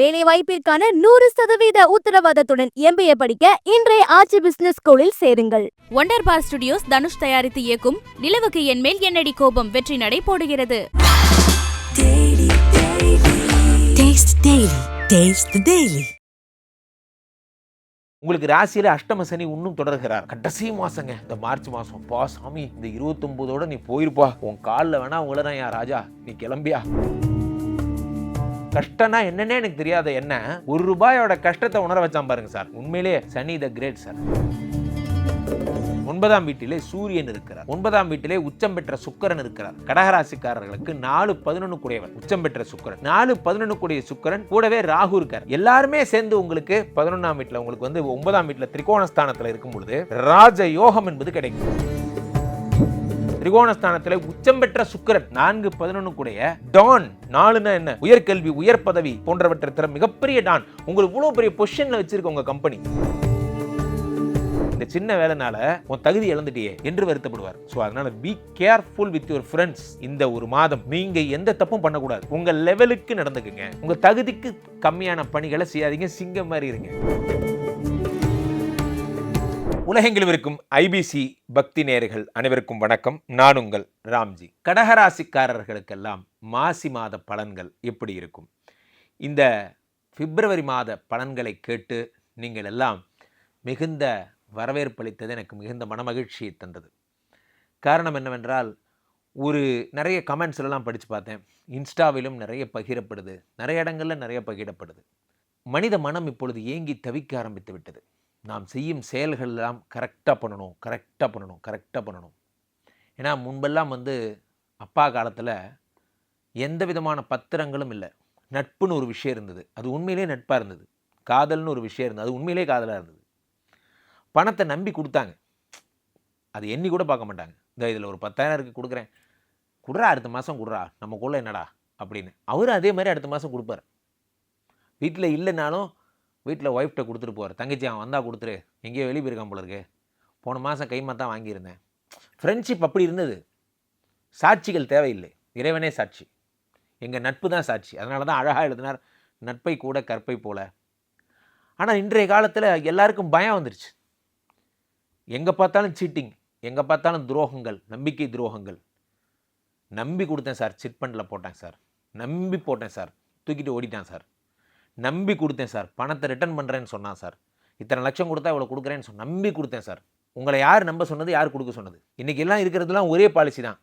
வேலை வாய்ப்பிற்கான நூறு சதவீத உத்தரவாதத்துடன் எம்பிஏ படிக்க இன்றைய ஆட்சி பிசினஸ் ஸ்கூலில் சேருங்கள். ஒண்டர் பார் ஸ்டுடியோஸ் தனுஷ் தயாரித்து இயக்கும் நிலவுக்கு என் மேல் என்னடி கோபம் வெற்றி நடை போடுகிறது. உங்களுக்கு ராசியில அஷ்டம சனி இன்னும் தொடர்கிறார். கடைசி மாசங்க. இந்த மார்ச் மாசம். பா சாமி இந்த இருபத்தொன்பதோட நீ போயிருப்பா. உன் காலில் வேணா உங்களதான் யா ராஜா. நீ கிளம்பியா. கஷ்டம்னா என்னன்னே எனக்கு தெரியாத. என்ன? ஒரு ரூபாயோட கஷ்டத்தை உணர வச்சான் பாருங்க சார். உண்மையிலே சனி த கிரேட் சார் ஒன்பதாம் வீட்டிலே சூரியன் இருக்கிறார். ஒன்பதாம் வீட்டிலே உச்சம் பெற்ற சுக்கரன் இருக்கிறார். கடகராசிக்காரர்களுக்கு நாலு பதினொன்னு கூடியவர். உச்சம் பெற்ற சுக்கிரன். நாலு பதினொன்னு கூடிய சுக்கரன் கூடவே ராகு இருக்கார். எல்லாருமே சேர்ந்து உங்களுக்கு பதினொன்னாம் வீட்டில் உங்களுக்கு வந்து ஒன்பதாம் வீட்டில் திரிகோணஸ்தானத்தில் இருக்கும் பொழுது ராஜ யோகம் என்பது கிடைக்கும். திரிகோணஸ்தானத்தில் உச்சம் பெற்ற சுக்கரன் நான்கு பதினொன்னு கூடிய டான். நாலுனா என்ன? உயர்கல்வி உயர் பதவி போன்றவற்றை தர மிகப்பெரிய டான். உங்களுக்கு இவ்வளோ பெரிய பொசிஷனில் வச்சிருக்க உங்கள் கம்பெனி இந்த சின்ன வேலைனால உன் தகுதி இழந்துட்டியே என்று வருத்தப்படுவார். ஸோ அதனால be careful with your friends இந்த ஒரு மாதம் நீங்க எந்த தப்பும் பண்ணக்கூடாது. உங்க லெவலுக்கு நடந்துக்குங்க. உங்க தகுதிக்கு கம்மியான பணிகளை செய்யாதீங்க. சிங்கம் மாதிரி இருங்க. உலகெங்கிலும் இருக்கும் ஐபிசி பக்தி நேர்கள் அனைவருக்கும் வணக்கம். நான் உங்கள் ராம்ஜி. கடகராசிக்காரர்களுக்கெல்லாம் மாசி மாத பலன்கள் எப்படி இருக்கும்? இந்த பிப்ரவரி மாத பலன்களை கேட்டு நீங்கள் எல்லாம் மிகுந்த வரவேற்பளித்தது எனக்கு மிகுந்த மனமகிழ்ச்சியை தந்தது. காரணம் என்னவென்றால் ஒரு நிறைய கமெண்ட்ஸ்லாம் படித்து பார்த்தேன். இன்ஸ்டாவிலும் நிறைய பகிரப்படுது. நிறைய இடங்களில் நிறைய பகிரப்படுது. மனித மனம் இப்பொழுது ஏங்கி தவிக்க ஆரம்பித்து விட்டது. நாம் செய்யும் செயல்கள் எல்லாம் கரெக்டாக பண்ணணும் கரெக்டாக பண்ணணும் கரெக்டாக பண்ணணும். ஏன்னா முன்பெல்லாம் வந்து அப்பா காலத்தில் எந்த விதமான பத்திரங்களும் இல்லை. நட்புன்னு ஒரு விஷயம் இருந்தது. அது உண்மையிலே நட்பாக இருந்தது. காதல்னு ஒரு விஷயம் இருந்தது. அது உண்மையிலே காதலாக இருந்தது. பணத்தை நம்பி கொடுத்தாங்க. அது எண்ணி கூட பார்க்க மாட்டாங்க. இந்த இதில் ஒரு பத்தாயிரம் இருக்குது கொடுக்குறேன். கொடுறா அடுத்த மாதம் கொடுறா. நமக்குள்ள என்னடா? அப்படின்னு. அவரும் அதே மாதிரி அடுத்த மாதம் கொடுப்பாரு. வீட்டில் இல்லைனாலும் வீட்டில் ஒய்ஃப்ட்ட கொடுத்துட்டு போவார் தங்கச்சி அவன் வந்தால் கொடுத்துரு. எங்கேயோ வெளியே போயிருக்கான் போல இருக்கு. போன மாதம் கைமா தான் வாங்கியிருந்தேன். ஃப்ரெண்ட்ஷிப் அப்படி இருந்தது. சாட்சிகள் தேவையில்லை. இறைவனே சாட்சி. எங்கள் நட்பு தான் சாட்சி. அதனால தான் அழகாக எழுதினார் நட்பை கூட கற்பை போல. ஆனால் இன்றைய காலத்தில் எல்லாருக்கும் பயம் வந்துருச்சு. எங்கே பார்த்தாலும் சீட்டிங் எங்கே பார்த்தாலும் துரோகங்கள் நம்பிக்கை துரோகங்கள். நம்பி கொடுத்தேன் சார். சிட் ஃபண்டில் போட்டேன் சார். நம்பி போட்டேன் சார். தூக்கிட்டு ஓடிட்டான் சார். நம்பி கொடுத்தேன் சார். பணத்தை ரிட்டர்ன் பண்ணுறேன்னு சொன்னான் சார். இத்தனை லட்சம் கொடுத்தா இவ்வளோ கொடுக்குறேன்னு சொன்ன நம்பி கொடுத்தேன் சார். உங்களை யார் நம்ப சொன்னது யார் கொடுக்க சொன்னது? இன்றைக்கி எல்லாம் இருக்கிறதுலாம் ஒரே பாலிசி தான்.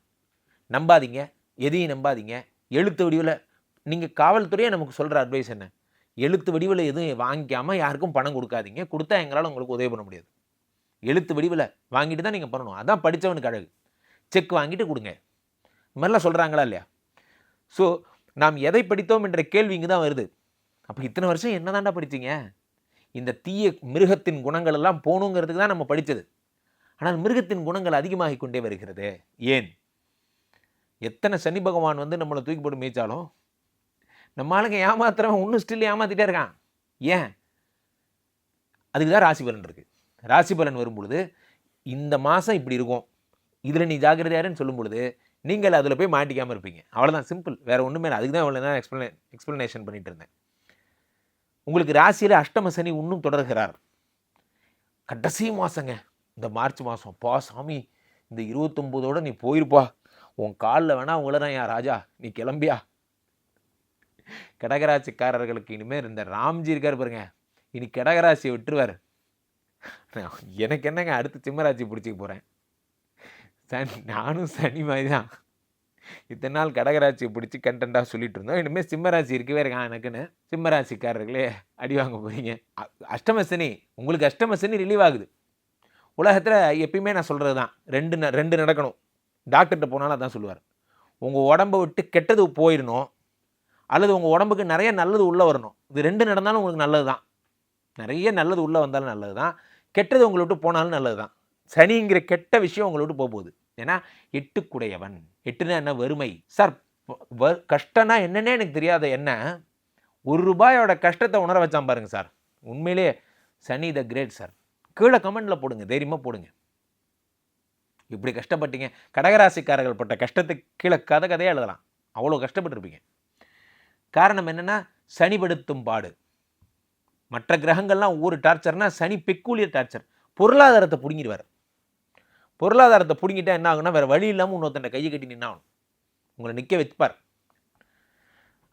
நம்பாதீங்க எதையும் நம்பாதீங்க. எழுத்து வடிவில் நீங்கள் காவல்துறையே நமக்கு சொல்கிற அட்வைஸ் என்ன? எழுத்து வடிவில் எதுவும் வாங்கிக்காமல் யாருக்கும் பணம் கொடுக்காதீங்க. கொடுத்தா எங்களால் உங்களுக்கு உதவி பண்ண முடியாது. எழுத்து வடிவில் வாங்கிட்டு தான் நீங்கள் பண்ணணும். அதான் படித்தவனுக்கு அழகு. செக் வாங்கிட்டு கொடுங்க. இது மாதிரிலாம் சொல்கிறாங்களா இல்லையா? ஸோ நாம் எதை படித்தோம் என்ற கேள்வி இங்கே தான் வருது. அப்போ இத்தனை வருஷம் என்ன படித்தீங்க இந்த தீய மிருகத்தின் குணங்கள் எல்லாம் போகணுங்கிறதுக்கு தான் நம்ம படித்தது ஆனால் மிருகத்தின் குணங்கள் அதிகமாகி கொண்டே வருகிறது. ஏன்? எத்தனை சனி பகவான் வந்து நம்மளை தூக்கி போட்டு மேய்ச்சாலும் நம்ம ஆளுங்க ஏமாத்துறவன் இன்னும் ஸ்டில் ஏமாத்திட்டே இருக்கான். ஏன்? அதுக்கு தான் ராசி பலன் இருக்குது ராசி பலன் வரும்பொழுது இந்த மாதம் இப்படி இருக்கும். இதில் நீ ஜாகிரதையாருன்னு சொல்லும் பொழுது நீங்கள் அதில் போய் மாட்டிக்காமல் இருப்பீங்க. அவ்வளோதான் சிம்பிள் வேறு ஒன்றுமே அதுக்கு தான் இவ்வளோ தான் எக்ஸ்பிளனே எக்ஸ்ப்ளனேஷன் பண்ணிகிட்டு இருந்தேன். உங்களுக்கு ராசியில் அஷ்டம சனி இன்னும் தொடர்கிறார். கடைசி மாதங்க இந்த மார்ச் மாதம் பா சாமி இந்த இருபத்தொம்போதோட நீ போயிருப்பா. உன் காலில் வேணா உங்களதான் யா ராஜா. நீ கிளம்பியா. கடகராசிக்காரர்களுக்கு இனிமேல் இந்த ராம்ஜி இருக்கார் பாருங்க. இனி கடகராசியை விட்டுருவார். எனக்கு என்னங்க அடுத்து சிம்மராசி பிடிச்சிக்க போகிறேன் சனி நானும் சனி மாதிரி தான் இத்தனை நாள் கடகராசியை பிடிச்சி கண்டென்ட்டாக சொல்லிட்டு இருந்தோம். இனிமேல் சிம்மராசி இருக்கவே இருக்கான் எனக்குன்னு? சிம்மராசிக்காரர்களே அடி வாங்க போகிறீங்க அஷ்டமசனி உங்களுக்கு அஷ்டமசனி ரிலீவ் ஆகுது. உலகத்தில் எப்பயுமே நான் சொல்கிறது தான் ரெண்டு ந- ரெண்டு நடக்கணும். டாக்டர்கிட்ட போனாலும் அதான் சொல்லுவார். உங்கள் உடம்பை விட்டு கெட்டது போயிடணும். அல்லது உங்கள் உடம்புக்கு நிறைய நல்லது உள்ளே வரணும். இது ரெண்டு நடந்தாலும் உங்களுக்கு நல்லது தான் நிறைய நல்லது உள்ளே வந்தாலும் நல்லது தான் கெட்டது உங்களை விட்டு போனாலும் நல்லது தான் சனிங்கிற கெட்ட விஷயம் உங்களை விட்டு போக போகுது. ஏன்னா எட்டுக்குடையவன். எட்டுனா என்ன? வறுமை. சார் கஷ்டம்னா என்னன்னே எனக்கு தெரியாத. என்ன? ஒரு ரூபாயோட கஷ்டத்தை உணர வச்சான் பாருங்க சார். உண்மையிலே சனி த கிரேட் சார் கீழே கமெண்டில் போடுங்க. தைரியமாக போடுங்க. இப்படி கஷ்டப்பட்டீங்க. கடகராசிக்காரர்கள் பட்ட கஷ்டத்துக்கு கீழே கதை கதையாக எழுதலாம். அவ்வளோ கஷ்டப்பட்டுருப்பீங்க. காரணம் என்னென்னா சனிபடுத்தும் பாடு. மற்ற கிரகங்கள்லாம் ஒரு டார்ச்சர்னா சனி பெக்கூலியர் டார்ச்சர். பொருளாதாரத்தை பிடுங்கிடுவார். பொருளாதாரத்தை பிடுங்கிட்டா என்ன ஆகுனா வேறு வழி இல்லாமல் இன்னொருத்தண்ட கையை கட்டி நின்னாகணும் உங்களை நிற்க வைப்பார்.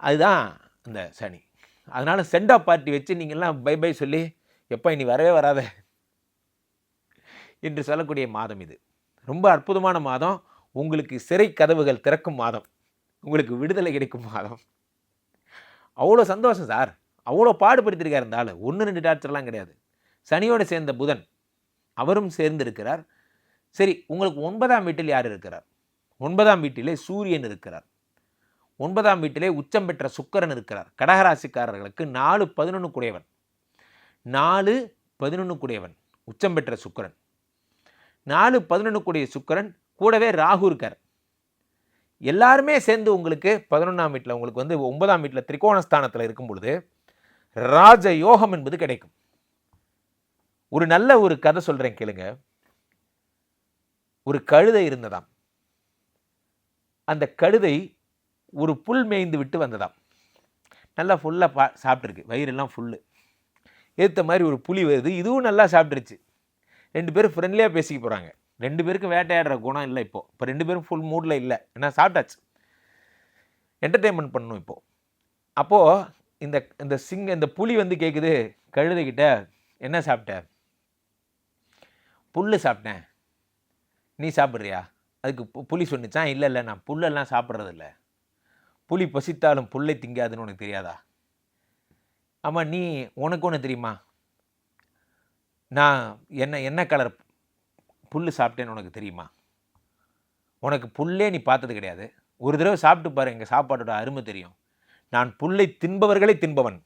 அதுதான் அந்த சனி. அதனால் சென்ட் ஆஃப் பார்ட்டி வச்சு நீங்கள்லாம் பை பை சொல்லி எப்போ இனி வரவே வராத. என்று சொல்லக்கூடிய மாதம் இது. ரொம்ப அற்புதமான மாதம். உங்களுக்கு சிறை கதவுகள் திறக்கும் மாதம். உங்களுக்கு விடுதலை கிடைக்கும் மாதம். அவ்வளோ சந்தோஷம் சார். அவ்வளோ பாடுபடுத்திருக்கார் இருந்தாலும் ஒன்று ரெண்டு டார்ச்சர்லாம் கிடையாது. சனியோடு சேர்ந்த புதன். அவரும் சேர்ந்து இருக்கிறார் சரி உங்களுக்கு ஒன்பதாம் வீட்டில் யார் இருக்கிறார்? ஒன்பதாம் வீட்டிலே சூரியன் இருக்கிறார். ஒன்பதாம் வீட்டிலே உச்சம் பெற்ற சுக்கிரன் இருக்கிறார். கடகராசிக்காரர்களுக்கு நாலு பதினொன்று குடையவன். நாலு பதினொன்று குடையவன் உச்சம் பெற்ற சுக்கிரன். நாலு பதினொன்று கூடிய சுக்கிரன் கூடவே ராகு இருக்கார். எல்லாருமே சேர்ந்து உங்களுக்கு பதினொன்றாம் வீட்டில் உங்களுக்கு வந்து ஒன்பதாம் வீட்டில் திரிகோணஸ்தானத்தில் இருக்கும் பொழுது ராஜ யோகம் என்பது கிடைக்கும். ஒரு நல்ல ஒரு கதை சொல்கிறேன் கேளுங்க. ஒரு கழுதை இருந்ததாம். அந்த கழுதை ஒரு புல் மேய்ந்து விட்டு வந்ததாம். நல்லா ஃபுல்லாக பா சாப்பிட்ருக்கு வயிறெல்லாம் ஃபுல்லு ஏற்ற மாதிரி ஒரு புலி வருது. இதுவும் நல்லா சாப்பிட்ருச்சு ரெண்டு பேரும் ஃப்ரெண்ட்லியாக பேசிக்க போகிறாங்க ரெண்டு பேருக்கும் வேட்டையாடுற குணம் இல்லை இப்போது இப்போ ரெண்டு பேரும் ஃபுல் மூடில் இல்லை. ஏன்னா சாப்பிட்டாச்சு. என்டர்டெயின்மெண்ட் பண்ணணும் இப்போது அப்போது இந்த இந்த சிங்க இந்த புலி வந்து கேட்குது கழுதைக்கிட்ட என்ன சாப்பிட்ட? புல் சாப்பிட்டேன். நீ சாப்பிட்றியா? அதுக்கு பு- புலி சொன்னிச்சான் இல்லை இல்லை நான் புல்லெல்லாம் சாப்பிட்றதில்ல. புலி பசித்தாலும் புல்லை திங்காதுன்னு உனக்கு தெரியாதா? ஆமாம் நீ உனக்கு ஒன்று தெரியுமா? நான் என்ன என்ன கலர் புல் சாப்பிட்டேன்னு உனக்கு தெரியுமா? உனக்கு புல்லே நீ பார்த்தது கிடையாது. ஒரு தடவை சாப்பிட்டு பாரு எங்கள் சாப்பாட்டோட அருமை தெரியும். நான் புல்லை தின்பவர்களை தின்பவன்.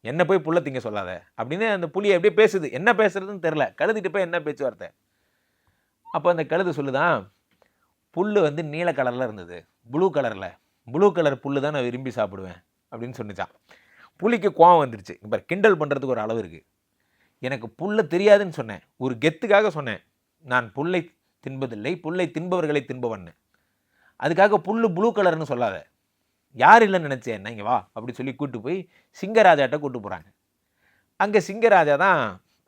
என்ன போய் புல்லை திங்க சொல்லாத? அப்படின்னு அந்த புலி அப்படியே பேசுது. என்ன பேசுறதுன்னு தெரில கழுதிட்டு போய் என்ன பேச்சுவார்த்தை? அப்போ அந்த கழுது சொல்லுதான் புல் வந்து நீல கலரில் இருந்தது. ப்ளூ கலரில் ப்ளூ கலர் புல்லு தான் நான் விரும்பி சாப்பிடுவேன். அப்படின்னு சொன்னிச்சான். புலிக்கு கோவம் வந்துடுச்சு இப்போ கிண்டல் பண்ணுறதுக்கு ஒரு அளவு இருக்குது எனக்கு புல்லை தெரியாதுன்னு சொன்னேன். ஒரு கெத்துக்காக சொன்னேன். நான் புல்லை தின்பதில்லை. புல்லை தின்பவர்களை தின்பவன்னு. அதுக்காக புல் ப்ளூ கலர்னு சொல்லாத. யார் இல்லைன்னு நினச்சேன் என்ன இங்கே வா. அப்படி சொல்லி கூட்டு போய் சிங்கராஜாட்ட கூட்டு போகிறாங்க அங்கே சிங்கராஜா தான்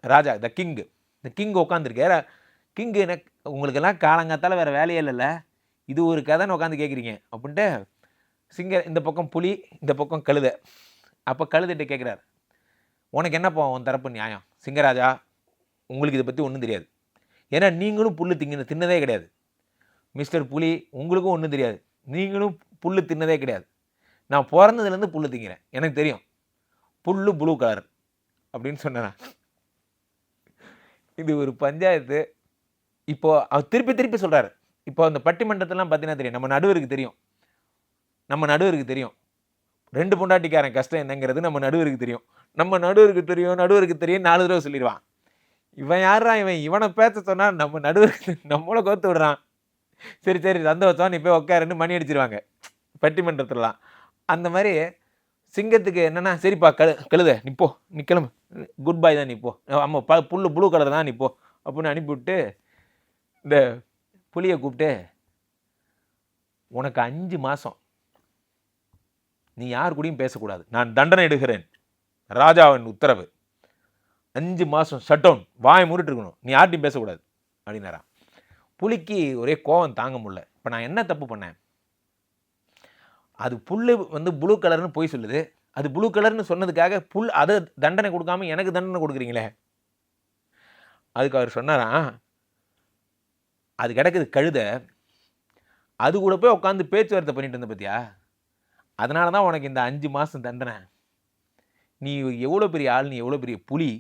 ராஜா த கிங்கு இந்த கிங் உட்காந்துருக்கார் கிங்கு என்ன உங்களுக்கெல்லாம் காலங்காத்தால் வேறு வேலையே இல்லைல்ல. இது ஒரு கதைன்னு உட்காந்து கேட்குறீங்க. அப்படின்ட்டு சிங்க இந்த பக்கம் புலி இந்த பக்கம் கழுதை. அப்போ கழுதைட்ட கேட்குறாரு. உனக்கு என்னப்பா உன் தரப்பு நியாயம்? சிங்கராஜா உங்களுக்கு இதை பற்றி ஒன்றும் தெரியாது. ஏன்னா நீங்களும் புல் திங்கின தின்னதே கிடையாது. மிஸ்டர் புலி உங்களுக்கும் ஒன்றும் தெரியாது. நீங்களும் புல் தின்னதே கிடையாது. நான் பிறந்ததுலேருந்து புல் திங்கிறேன். எனக்கு தெரியும். புல்லு ப்ளூ கலர் அப்படின்னு சொன்னேன் இது ஒரு பஞ்சாயத்து. இப்போது அவர் திருப்பி திருப்பி சொல்கிறாரு இப்போ அந்த பட்டிமன்றத்தெல்லாம் பார்த்தீங்கன்னா தெரியும். நம்ம நடுவருக்கு தெரியும். நம்ம நடுவருக்கு தெரியும். ரெண்டு பொண்டாட்டிக்காரன் கஷ்டம் என்னங்கிறது நம்ம நடுவருக்கு தெரியும். நம்ம நடுவருக்கு தெரியும் நடுவருக்கு தெரியும் நாலு தடவை சொல்லிடுவான். இவன் யாரா இவன் இவனை பேச சொன்னால் நம்ம நடுவருக்கு நம்மளை கோத்து விடுறான். சரி சரி சந்தோஷம். நீ போய் உட்காருன்னு மணி அடிச்சிருவாங்க. பட்டிமன்றத்துலலாம். அந்த மாதிரி சிங்கத்துக்கு என்னென்னா சரிப்பா கழு கழுத நிப்போ போ. நீ கிளம்பு. குட் பாய் தான் நிப்போ ஆமாம் ப புல்லு ப்ளூ கலர் தான் நிப்போ அப்படின்னு அனுப்பிவிட்டு இந்த புலியை கூப்பிட்டு உனக்கு அஞ்சு மாதம் நீ யார் கூடயும் பேசக்கூடாது. நான் தண்டனை எடுக்கிறேன். ராஜாவின் உத்தரவு. அஞ்சு மாதம் ஷட் டவுன் வாய் மூடிட்டு இருக்கணும். நீ யார்ட்டையும் பேசக்கூடாது. அப்படின்னாராம். புலிக்கு ஒரே கோவம் தாங்க முடியல. இப்போ நான் என்ன தப்பு பண்ணேன்? அது புல் வந்து ப்ளூ கலர்னு போய் சொல்லுது. அது ப்ளூ கலர்னு சொன்னதுக்காக புல் அதை தண்டனை கொடுக்காம எனக்கு தண்டனை கொடுக்குறீங்களே. அதுக்கு அவர் சொன்னாராம் அது கிடக்குது கழுத. அது கூட போய் உட்காந்து பேச்சுவார்த்தை பண்ணிட்டு இருந்த பார்த்தியா அதனால தான் உனக்கு இந்த அஞ்சு மாதம் தண்டனை. நீ எவ்வளோ பெரிய ஆள் நீ எவ்வளோ பெரிய புலி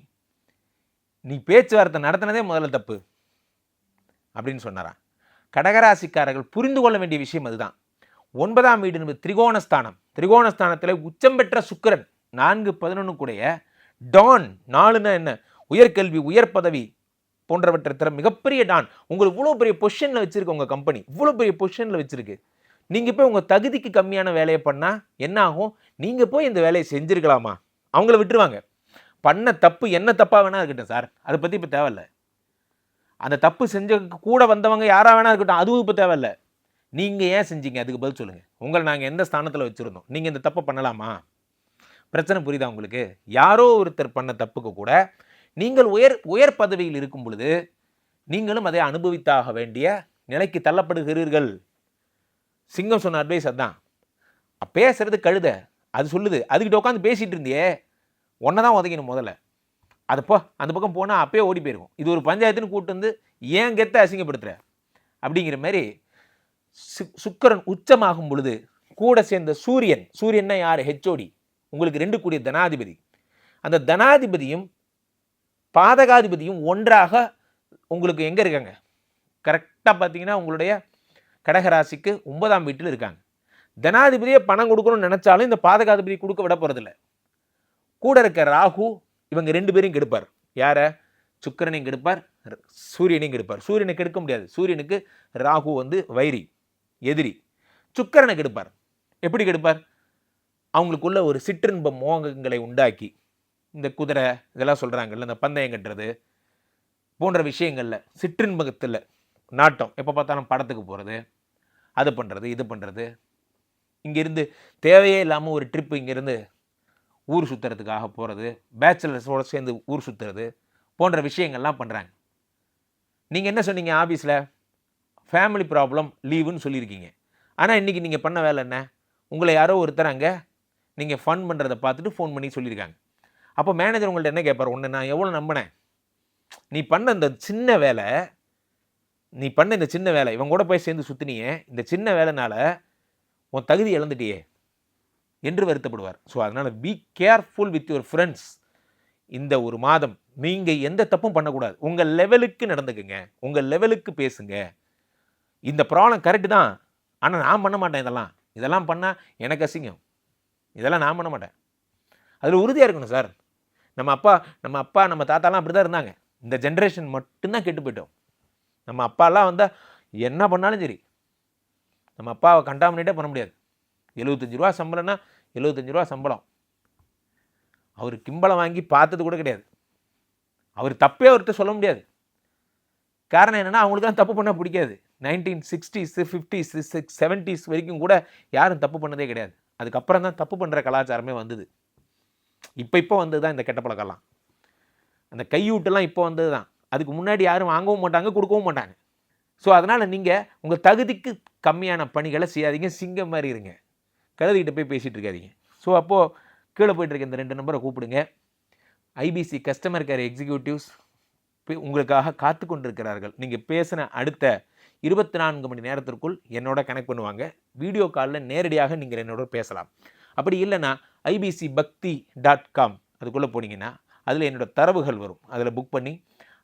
நீ பேச்சுவார்த்தை நடத்தினதே முதல்ல தப்பு அப்படின்னு சொன்னாரான் கடகராசிக்காரர்கள் புரிந்து கொள்ள வேண்டிய விஷயம் அதுதான். ஒன்பதாம் வீடு என்பது திரிகோணஸ்தானம். திரிகோணஸ்தானத்தில் உச்சம் பெற்ற சுக்கிரன் நான்கு பதினொன்று கூடைய டான். நாலுன்னா என்ன? உயர்கல்வி உயர் பதவி போன்றவற்றை தர மிகப்பெரிய டான். உங்களை இவ்வளோ பெரிய பொசிஷனில் வச்சுருக்கு உங்கள் கம்பெனி இவ்வளோ பெரிய பொசிஷனில் வச்சுருக்கு. நீங்கள் போய் உங்கள் தகுதிக்கு கம்மியான வேலையை பண்ணால் என்ன ஆகும்? நீங்கள் போய் இந்த வேலையை செஞ்சுருக்கலாமா? அவங்கள விட்டுருவாங்க. பண்ண தப்பு என்ன தப்பாக வேணா இருக்கட்டும் சார். அதை பற்றி இப்போ தேவையில்ல. அந்த தப்பு செஞ்ச கூட வந்தவங்க யாராக வேணா இருக்கட்டும். அதுவும் இப்போ தேவையில்ல. நீங்கள் ஏன் செஞ்சீங்க? அதுக்கு பதில் சொல்லுங்கள் உங்களை நாங்கள் எந்த ஸ்தானத்தில் வச்சுருந்தோம்? நீங்கள் இந்த தப்பை பண்ணலாமா? பிரச்சனை புரியுதா உங்களுக்கு? யாரோ ஒருத்தர் பண்ண தப்புக்கு கூட நீங்கள் உயர் உயர் பதவியில் இருக்கும் பொழுது நீங்களும் அதை அனுபவித்தாக வேண்டிய நிலைக்கு தள்ளப்படுகிறீர்கள். சிங்கம் சொன்ன அட்வைஸ் அதான். பேசுறது கழுத. அது சொல்லுது. அதுக்கிட்ட உட்காந்து பேசிகிட்டு இருந்தியே. ஒன்றை தான் உதைக்கணும் முதல்ல. அது போ. அந்த பக்கம் போனால் அப்பயே ஓடி போயிருக்கும் இது ஒரு பஞ்சாயத்துன்னு கூட்டு வந்து ஏன் கெத்த அசிங்கப்படுத்துற? அப்படிங்கிற மாதிரி சு- சுக்கிரன் உச்சமாகும் பொழுது கூட சேர்ந்த சூரியன் சூரியன்னா யார்? ஹெச்ஓடி உங்களுக்கு ரெண்டு கூடிய தனாதிபதி. அந்த தனாதிபதியும் பாதகாதிபதியும் ஒன்றாக உங்களுக்கு எங்கே இருக்காங்க? கரெக்டாக பார்த்தீங்கன்னா உங்களுடைய கடகராசிக்கு ஒன்பதாம் வீட்டில் இருக்காங்க. தனாதிபதியே பணம் கொடுக்கணும்னு நினச்சாலும் இந்த பாதகாதிபதி கொடுக்க விட போகிறதில்ல கூட இருக்க ராகு இவங்க ரெண்டு பேரையும் கெடுப்பார். யாரை? சுக்கிரனையும் கெடுப்பார் சூரியனையும் கெடுப்பார். சூரியனை கெடுக்க முடியாது. சூரியனுக்கு ராகு வந்து வைரி எதிரி. சுக்கிரனை கெடுப்பார். எப்படி கெடுப்பார்? அவங்களுக்குள்ள ஒரு சிற்றின்ப மோகங்களை உண்டாக்கி இந்த குதிரை இதெல்லாம் சொல்கிறாங்கல்ல இந்த பந்தயம் கட்டுறது போன்ற விஷயங்களில் சிற்றின்பகத்தில் நாட்டம். எப்போ பார்த்தாலும் படத்துக்கு போகிறது அது பண்ணுறது இது பண்ணுறது இங்கேருந்து தேவையே இல்லாமல் ஒரு ட்ரிப்பு இங்கேருந்து ஊர் சுற்றுறதுக்காக போகிறது பேச்சுலர்ஸோடு சேர்ந்து ஊர் சுற்றுறது போன்ற விஷயங்கள்லாம் பண்ணுறாங்க நீங்கள் என்ன சொன்னீங்க ஆஃபீஸில் ஃபேமிலி ப்ராப்ளம் லீவுன்னு சொல்லியிருக்கீங்க. ஆனால் இன்றைக்கி நீங்கள் பண்ண வேலை என்ன? உங்களை யாரோ ஒருத்தர் அங்கே நீங்கள் ஃபன் பண்ணுறதை பார்த்துட்டு ஃபோன் பண்ணி சொல்லியிருக்காங்க. அப்போ மேனேஜர் உங்கள்ட்ட என்ன கேட்பார் உன்னை நான் எவ்வளோ நம்பினேன்? நீ பண்ண இந்த சின்ன வேலை நீ பண்ண இந்த சின்ன வேலை இவன் கூட போய் சேர்ந்து சுற்றினியே இந்த சின்ன வேலைனால உன் தகுதி இழந்துட்டியே என்று வருத்தப்படுவார். ஸோ அதனால் be careful with your friends இந்த ஒரு மாதம் நீங்கள் எந்த தப்பும் பண்ணக்கூடாது. உங்கள் லெவலுக்கு நடந்துக்குங்க. உங்கள் லெவலுக்கு பேசுங்க. இந்த ப்ராப்ளம் கரெக்டு தான். ஆனால் நான் பண்ண மாட்டேன் இதெல்லாம். இதெல்லாம் பண்ணால் எனக்கு அசிங்கம். இதெல்லாம் நான் பண்ண மாட்டேன். அதில் உறுதியாக இருக்கணும் சார் நம்ம அப்பா நம்ம அப்பா நம்ம தாத்தாலாம் அப்படி தான் இருந்தாங்க. இந்த ஜென்ரேஷன் மட்டும்தான் கெட்டு போயிட்டோம். நம்ம அப்பாலாம் வந்தால் என்ன பண்ணாலும் சரி நம்ம அப்பாவை கண்டாமினேட்டே பண்ண முடியாது. எழுபத்தஞ்சி ரூபா சம்பளம்னா எழுபத்தஞ்சு ரூபா சம்பளம். அவர் கிம்பளம் வாங்கி பார்த்தது கூட கிடையாது. அவர் தப்பே அவர்கிட்ட சொல்ல முடியாது. காரணம் என்னென்னா அவங்களுக்கு தான் தப்பு பண்ண பிடிக்காது. Nineteen sixties fifties six seventies வரைக்கும் கூட யாரும் தப்பு பண்ணதே கிடையாது. அதுக்கப்புறம் தான் தப்பு பண்ணுற கலாச்சாரமே வந்தது. இப்போ இப்போ வந்தது தான் இந்த கெட்ட பழக்கம்லாம். அந்த கையூட்டெல்லாம் இப்போ வந்தது தான் அதுக்கு முன்னாடி யாரும் வாங்கவும் மாட்டாங்க கொடுக்கவும் மாட்டாங்க. ஸோ அதனால் நீங்கள் உங்கள் தகுதிக்கு கம்மியான பணிகளை செய்யாதீங்க சிங்கம் மாதிரி இருங்க. கழுதிக்கிட்ட போய் பேசிகிட்டு இருக்காதீங்க. ஸோ அப்போது கீழே போயிட்டு இருக்க இந்த ரெண்டு நம்பரை கூப்பிடுங்க. ஐபிசி கஸ்டமர் கேர் எக்ஸிக்யூட்டிவ்ஸ் உங்களுக்காக காத்து கொண்டிருக்கிறார்கள் நீங்கள் பேசின அடுத்த இருபத்தி நான்கு மணி நேரத்திற்குள் என்னோட கனெக்ட் பண்ணுவாங்க. வீடியோ காலில் நேரடியாக நீங்கள் என்னோட பேசலாம். அப்படி இல்லைன்னா ஐபிசி பக்தி டாட் காம் அதுக்குள்ளே போனீங்கன்னா அதில் என்னோட தரவுகள் வரும். அதில் புக் பண்ணி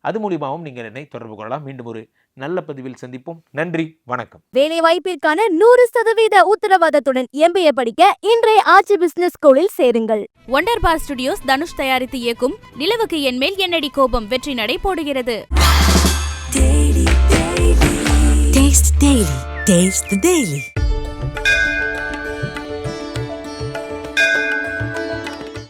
அது மூலியமாகவும் நீங்கள் என்னை தொடர்பு கொள்ளலாம். மீண்டும் ஒரு நல்ல பதிவில் சந்திப்போம். நன்றி வணக்கம். வேலை வாய்ப்பிற்கான நூறு சதவீத உத்தரவாதத்துடன் எம்பிஏ படிக்க இன்றைய ஆட்சி பிசினஸ் ஸ்கூலில் சேருங்கள். ஒண்டர் பார் ஸ்டுடியோஸ் தனுஷ் தயாரித்து இயக்கும் நிலவுக்கு என் மேல் என்னடி கோபம் வெற்றி நடை போடுகிறது. Taste